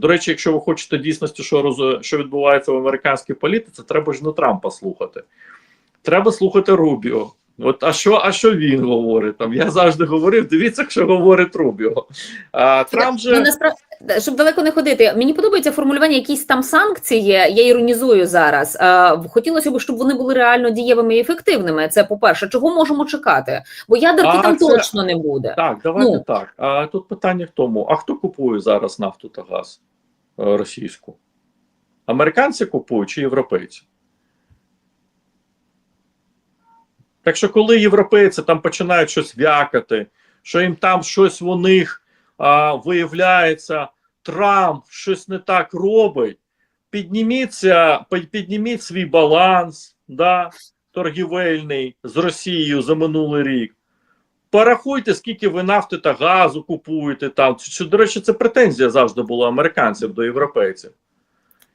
До речі, якщо ви хочете дійсності, що роз... що відбувається в американській політиці, треба ж не Трампа слухати. Треба слухати Рубіо. От, а що, а що він говорить? Там я завжди говорив: дивіться, що говорить Рубіо. А Трамп же Ну, насправді, щоб далеко не ходити, мені подобається формулювання якісь там санкції. Я іронізую зараз. Хотілося б, щоб вони були реально дієвими і ефективними. Це по-перше, чого можемо чекати? Бо ядерки А, там це- точно не буде. Так, давайте Ну. так. А тут питання в тому: а хто купує зараз нафту та газ російську? Американці купують чи європейці? Так що, коли європейці там починають щось вякати, що їм там щось у них а, виявляється, Трамп щось не так робить, підніміться, підніміть свій баланс да, торгівельний з Росією за минулий рік. Порахуйте, скільки ви нафти та газу купуєте там. Що, до речі, це претензія завжди була американців до європейців.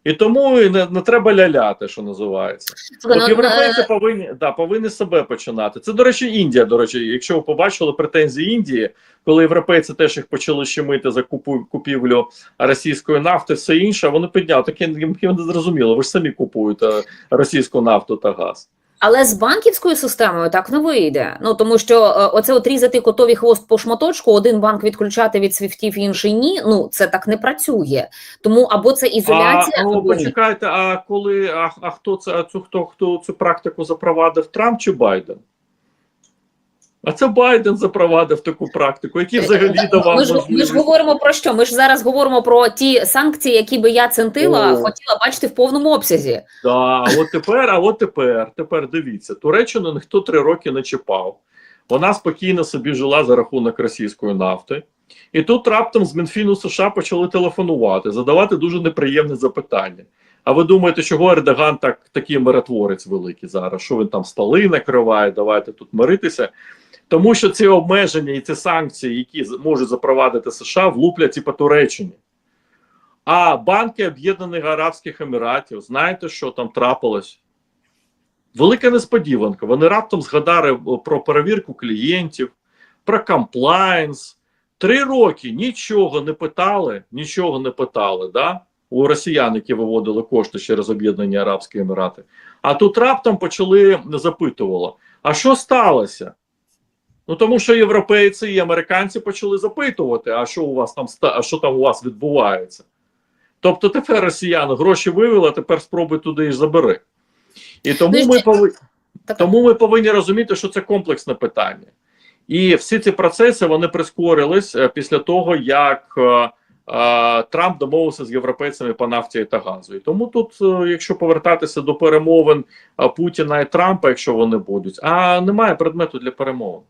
І тому і не, не треба ляляти, що називається. Слухай, От ну, європейці е, повинні, да, повинні себе починати. Це, до речі, Індія. До речі, якщо ви побачили претензії Індії, коли європейці теж їх почали щемити за купу, купівлю російської нафти, все інше, вони підняли. Таке їм не зрозуміло. Ви ж самі купуєте російську нафту та газ. Але з банківською системою так не вийде. Ну тому що е, оце отрізати котові хвост по шматочку, один банк відключати від свіфтів, інший ні. Ну це так не працює. Тому або це ізоляція, А, ну, або ну, почекайте, а коли а, а хто це а цю хто хто цю практику запровадив? Трамп чи Байден? А це Байден запровадив таку практику, який взагалі давав Ми ж, ми ж говоримо про що? Ми ж зараз говоримо про ті санкції, які би я центила, О. хотіла бачити в повному обсязі. Да, от тепер, а от тепер, тепер дивіться, Туреччину ніхто три роки не чіпав. Вона спокійно собі жила за рахунок російської нафти. І тут раптом з Мінфіну США почали телефонувати, задавати дуже неприємне запитання. А ви думаєте, чого Ердоган так такий миротворець великий зараз? Що він там столи накриває? Давайте тут миритися. Тому що ці обмеження і ці санкції, які можуть запровадити США, влуплять і по Туреччині. А банки Об'єднаних Арабських Еміратів, знаєте, що там трапилось? Велика несподіванка. Вони раптом згадали е, про перевірку клієнтів, про комплайнс. Три роки нічого не питали, нічого не питали, да? у росіян, які виводили кошти через Об'єднані Арабські Емірати. А тут раптом почали запитували: а що сталося? Ну тому що європейці і американці почали запитувати, а що у вас там а що там у вас відбувається. Тобто тепер росіяни гроші вивели, а тепер спробуй туди і забери. І тому ми повинні. Тому ми повинні розуміти, що це комплексне питання. І всі ці процеси вони прискорились е, після того, як е, е, Трамп домовився з європейцями по нафті та газу. І тому тут, е, якщо повертатися до перемовин Путіна і Трампа, якщо вони будуть, а немає предмету для перемовин.